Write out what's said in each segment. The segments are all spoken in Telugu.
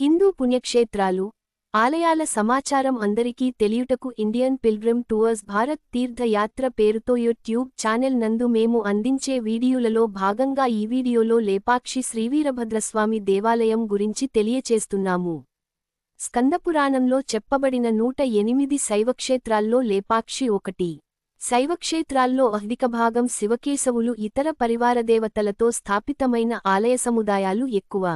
హిందూ పుణ్యక్షేత్రాలు ఆలయాల సమాచారం అందరికీ తెలియుటకు ఇండియన్ పిల్గ్రిమ్ టూర్స్ భారత్ తీర్థయాత్ర పేరుతో యూట్యూబ్ ఛానెల్ నందు మేము అందించే వీడియోలలో భాగంగా ఈ వీడియోలో లేపాక్షి శ్రీవీరభద్రస్వామి దేవాలయం గురించి తెలియచేస్తున్నాము. స్కందపురాణంలో చెప్పబడిన నూట ఎనిమిది శైవక్షేత్రాల్లో లేపాక్షి ఒకటి. శైవక్షేత్రాల్లో అధిక భాగం శివకేశవులు ఇతర పరివారదేవతలతో స్థాపితమైన ఆలయ సముదాయాలు ఎక్కువ.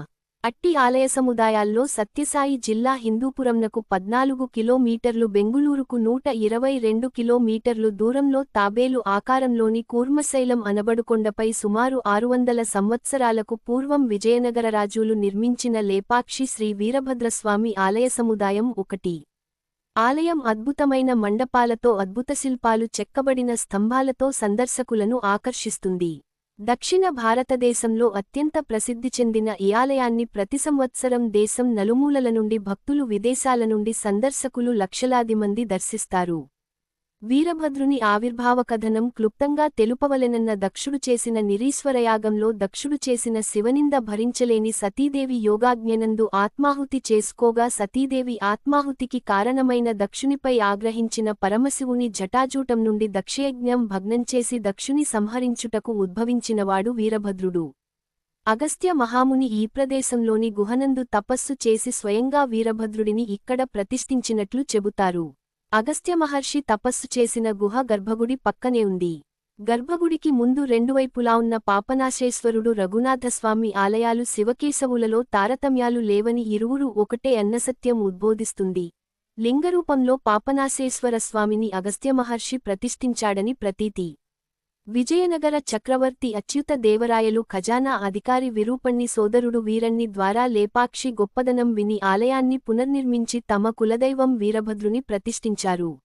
అట్టి ఆలయ సముదాయాల్లో సత్యసాయి జిల్లా హిందూపురంనకు పద్నాలుగు కిలోమీటర్లు బెంగుళూరుకు నూట ఇరవై రెండు కిలోమీటర్లు దూరంలో తాబేలు ఆకారంలోని కూర్మశైలం అనబడుకొండపై సుమారు ఆరు వందల సంవత్సరాలకు పూర్వం విజయనగర రాజులు నిర్మించిన లేపాక్షి శ్రీ వీరభద్రస్వామి ఆలయ సముదాయం ఒకటి. ఆలయం అద్భుతమైన మండపాలతో అద్భుత శిల్పాలు చెక్కబడిన స్తంభాలతో సందర్శకులను ఆకర్షిస్తుంది. దక్షిణ భారతదేశంలో అత్యంత ప్రసిద్ధి చెందిన ఈ ఆలయాన్ని ప్రతి సంవత్సరం దేశం నలుమూలల నుండి భక్తులు విదేశాల నుండి సందర్శకులు లక్షలాది మంది దర్శిస్తారు. వీరభద్రుని ఆవిర్భావ కథనం క్లుప్తంగా తెలుపవలెనన్న దక్షుడు చేసిన నిరీశ్వరయాగంలో దక్షుడు చేసిన శివనింద భరించలేని సతీదేవి యోగాజ్ఞనందు ఆత్మాహుతి చేసుకోగా సతీదేవి ఆత్మాహుతికి కారణమైన దక్షునిపై ఆగ్రహించిన పరమశివుని జటాజూటం నుండి దక్షయజ్ఞం భగ్నంచేసి దక్షుని సంహరించుటకు ఉద్భవించినవాడు వీరభద్రుడు. అగస్త్య మహాముని ఈ ప్రదేశంలోని గుహనందు తపస్సు చేసి స్వయంగా వీరభద్రుడిని ఇక్కడ ప్రతిష్ఠించినట్లు చెబుతారు. అగస్త్య మహర్షి తపస్సు చేసిన గుహ గర్భగుడి పక్కనే ఉంది. గర్భగుడికి ముందు రెండువైపులా ఉన్న పాపనాశేశ్వరుడు రఘునాథస్వామి ఆలయాలు శివకేశవులలో తారతమ్యాలు లేవని ఇరువురు ఒకటే అన్నసత్యం ఉద్బోధిస్తుంది. లింగరూపంలో పాపనాశేశ్వర స్వామిని ప్రతిష్ఠించాడని ప్రతీతి. విజయనగర చక్రవర్తి అచ్యుత దేవరాయలు ఖజానా అధికారి విరూపణ్ణి సోదరుడు వీరణ్ణి ద్వారా లేపాక్షి గొప్పదనం విని ఆలయాన్ని పునర్నిర్మించి తమ కులదైవం వీరభద్రుని ప్రతిష్ఠించారు.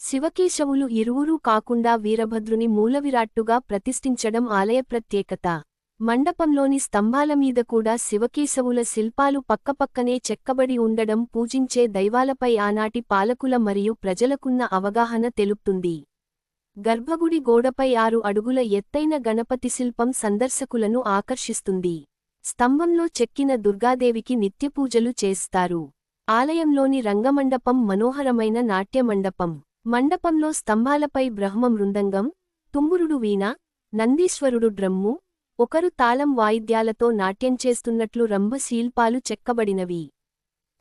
శివకేశవులు ఇరువురూ కాకుండా వీరభద్రుని మూలవిరాట్టుగా ప్రతిష్ఠించడం ఆలయ ప్రత్యేకత. మండపంలోని స్తంభాలమీద కూడా శివకేశవుల శిల్పాలు పక్కపక్కనే చెక్కబడి ఉండడం పూజించే దైవాలపై ఆనాటి పాలకుల మరియు ప్రజలకున్న అవగాహన తెలుపుతుంది. గర్భగుడి గోడపై ఆరు అడుగుల ఎత్తైన గణపతి శిల్పం సందర్శకులను ఆకర్షిస్తుంది. స్తంభంలో చెక్కిన దుర్గాదేవికి నిత్యపూజలు చేస్తారు. ఆలయంలోని రంగమండపం మనోహరమైన నాట్యమండపం. మండపంలో స్తంభాలపై బ్రహ్మ మృందంగం తుంబురుడు వీణ నందీశ్వరుడు డ్రమ్ము ఒకరు తాళం వాయిద్యాలతో నాట్యం చేస్తున్నట్లు రంభశీల్పాలు చెక్కబడినవి.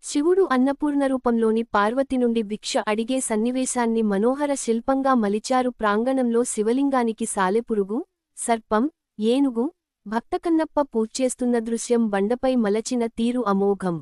శివుడు అన్నపూర్ణ రూపంలోని పార్వతి నుండి భిక్ష అడిగే సన్నివేశాన్ని మనోహర శిల్పంగా మలిచారు ప్రాంగణంలో శివలింగానికి సాలెపురుగు సర్పం ఏనుగు భక్తకన్నప్ప పూజేస్తున్న దృశ్యం బండపై మలచిన తీరు అమోఘం.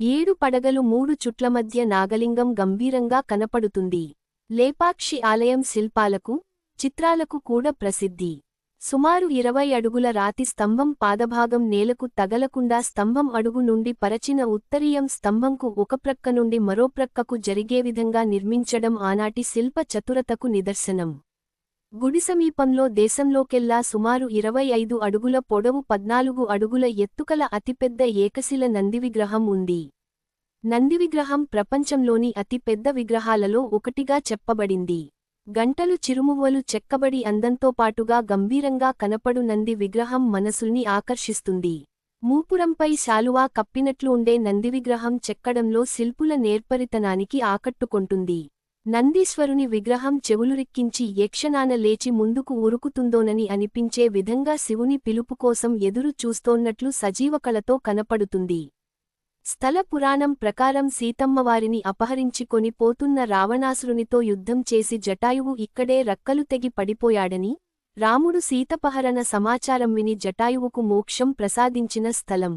ఏడు పడగలు మూడు చుట్ల మధ్య నాగలింగం గంభీరంగా కనపడుతుంది. లేపాక్షి ఆలయం శిల్పాలకు చిత్రాలకు కూడా ప్రసిద్ధి. సుమారు ఇరవై అడుగుల రాతి స్తంభం పాదభాగం నేలకు తగలకుండా స్తంభం అడుగు నుండి పరచిన ఉత్తరీయం స్తంభంకు ఒక ప్రక్క నుండి మరో ప్రక్కకు జరిగే విధంగా నిర్మించడం ఆనాటి శిల్ప చతురతకు నిదర్శనం. గుడి సమీపంలో దేశంలోకెల్లా సుమారు ఇరవై ఐదు అడుగుల పొడవు పద్నాలుగు అడుగుల ఎత్తుకల అతిపెద్ద ఏకశిల నందివిగ్రహం ఉంది. నందివిగ్రహం ప్రపంచంలోని అతిపెద్ద విగ్రహాలలో ఒకటిగా చెప్పబడింది. గంటలు చిరుమువ్వలు చెక్కబడి అందంతో పాటుగా గంభీరంగా కనపడు నంది విగ్రహం మనసుల్ని ఆకర్షిస్తుంది. మూపురంపై శాలువా కప్పినట్లు ఉండే నంది విగ్రహం చెక్కడంలో శిల్పుల నేర్పరితనానికి ఆకట్టుకొంటుంది. నందీశ్వరుని విగ్రహం చెవులురిక్కించి యక్షనాన లేచి ముందుకు ఉరుకుతుందోనని అనిపించే విధంగా శివుని పిలుపుకోసం ఎదురు చూస్తోన్నట్లు సజీవకళతో కనపడుతుంది. స్థల పురాణం ప్రకారం సీతమ్మవారిని అపహరించుకొని పోతున్న రావణాసురునితో యుద్ధం చేసి జటాయువు ఇక్కడే రక్కలు తెగి పడిపోయాడని రాముడు సీతపహరణ సమాచారం విని జటాయువుకు మోక్షం ప్రసాదించిన స్థలం.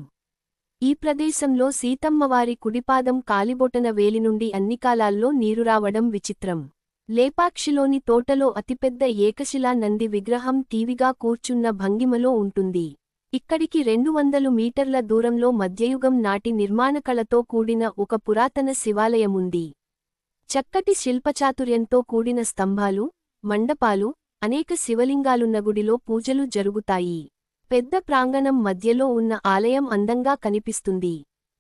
ఈ ప్రదేశంలో సీతమ్మవారి కుడిపాదం కాలిబొటన వేలి నుండి అన్ని కాలాల్లో నీరు రావడం విచిత్రం. లేపాక్షిలోని తోటలో అతిపెద్ద ఏకశిలా నంది విగ్రహం తీవిగా కూర్చున్న భంగిమలో ఉంటుంది. ఇక్కడికి రెండు వందలు మీటర్ల దూరంలో మధ్యయుగం నాటి నిర్మాణకళతో కూడిన ఒక పురాతన శివాలయముంది. చక్కటి శిల్పచాతుర్యంతో కూడిన స్తంభాలు మండపాలు అనేక శివలింగాలున్న గుడిలో పూజలు జరుగుతాయి. పెద్ద ప్రాంగణం మధ్యలో ఉన్న ఆలయం అందంగా కనిపిస్తుంది.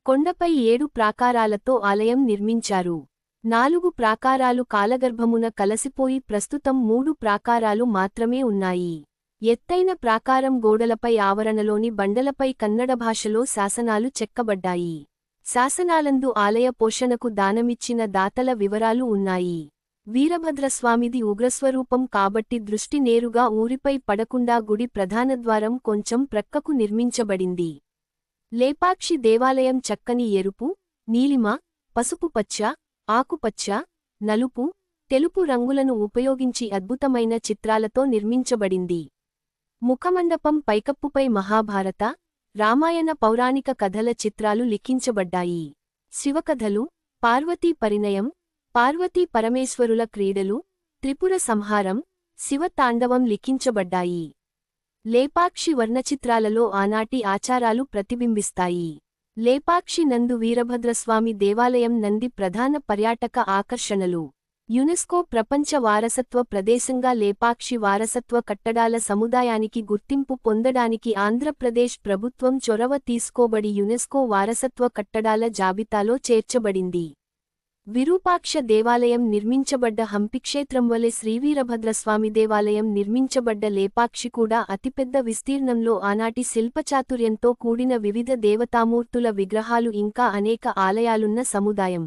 కొండపై ఏడు ప్రాకారాలతో ఆలయం నిర్మించారు. నాలుగు ప్రాకారాలు కాలగర్భమున కలసిపోయి ప్రస్తుతం మూడు ప్రాకారాలు మాత్రమే ఉన్నాయి. ఎత్తైన ప్రాకారం గోడలపై ఆవరణలోని బండలపై కన్నడ భాషలో శాసనాలు చెక్కబడ్డాయి. శాసనాలందు ఆలయ పోషణకు దానమిచ్చిన దాతల వివరాలు ఉన్నాయి. వీరభద్రస్వామిది ఉగ్రస్వరూపం కాబట్టి దృష్టి నేరుగా ఊరిపై పడకుండా గుడి ప్రధానద్వారం కొంచెం ప్రక్కకు నిర్మించబడింది. లేపాక్షి దేవాలయం చక్కని ఎరుపు నీలిమ పసుపు పచ్చ ఆకుపచ్చ నలుపు తెలుపు రంగులను ఉపయోగించి అద్భుతమైన చిత్రాలతో నిర్మించబడింది. ముఖమండపం పైకప్పుపై మహాభారత రామాయణ పౌరాణిక కథల చిత్రాలు లిఖించబడ్డాయి. శివకథలు పార్వతీ పరిణయం పార్వతీ పరమేశ్వరుల క్రీడలు త్రిపుర సంహారం శివతాండవం లిఖించబడ్డాయి. లేపాక్షి వర్ణచిత్రాలలో ఆనాటి ఆచారాలు ప్రతిబింబిస్తాయి. లేపాక్షి నందు వీరభద్రస్వామి దేవాలయం నంది ప్రధాన పర్యాటక ఆకర్షణలు. యునెస్కో ప్రపంచ వారసత్వ ప్రదేశంగా లేపాక్షి వారసత్వ కట్టడాల సముదాయానికి గుర్తింపు పొందడానికి ఆంధ్రప్రదేశ్ ప్రభుత్వం చొరవ తీసుకోబడి యునెస్కో వారసత్వ కట్టడాల జాబితాలో చేర్చబడింది. విరూపాక్ష దేవాలయం నిర్మించబడ్డ హంపిక్షేత్రం వలె శ్రీవీరభద్రస్వామి దేవాలయం నిర్మించబడ్డ లేపాక్షి కూడా అతిపెద్ద విస్తీర్ణంలో ఆనాటి శిల్పచాతుర్యంతో కూడిన వివిధ దేవతామూర్తుల విగ్రహాలు ఇంకా అనేక ఆలయాలున్న సముదాయం.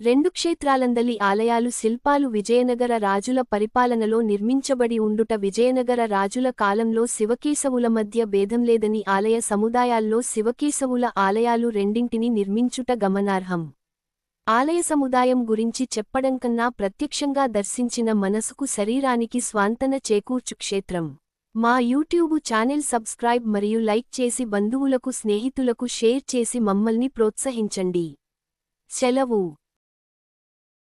రెండు క్షేత్రాలందలి ఆలయాలు శిల్పాలు విజయనగర రాజుల పరిపాలనలో నిర్మించబడి ఉండుట విజయనగర రాజుల కాలంలో శివకేశవుల మధ్య భేదం లేదని ఆలయ సముదాయాల్లో శివకేశవుల ఆలయాలు రెండింటిని నిర్మించుట గమనార్హం. ఆలయ సముదాయం గురించి చెప్పడం కన్నా ప్రత్యక్షంగా దర్శించిన మనసుకు శరీరానికి స్వాంతన చేకూర్చు క్షేత్రం. మా యూట్యూబు ఛానెల్ సబ్స్క్రైబ్ మరియు లైక్ చేసి బంధువులకు స్నేహితులకు షేర్ చేసి మమ్మల్ని ప్రోత్సహించండి. సెలవు.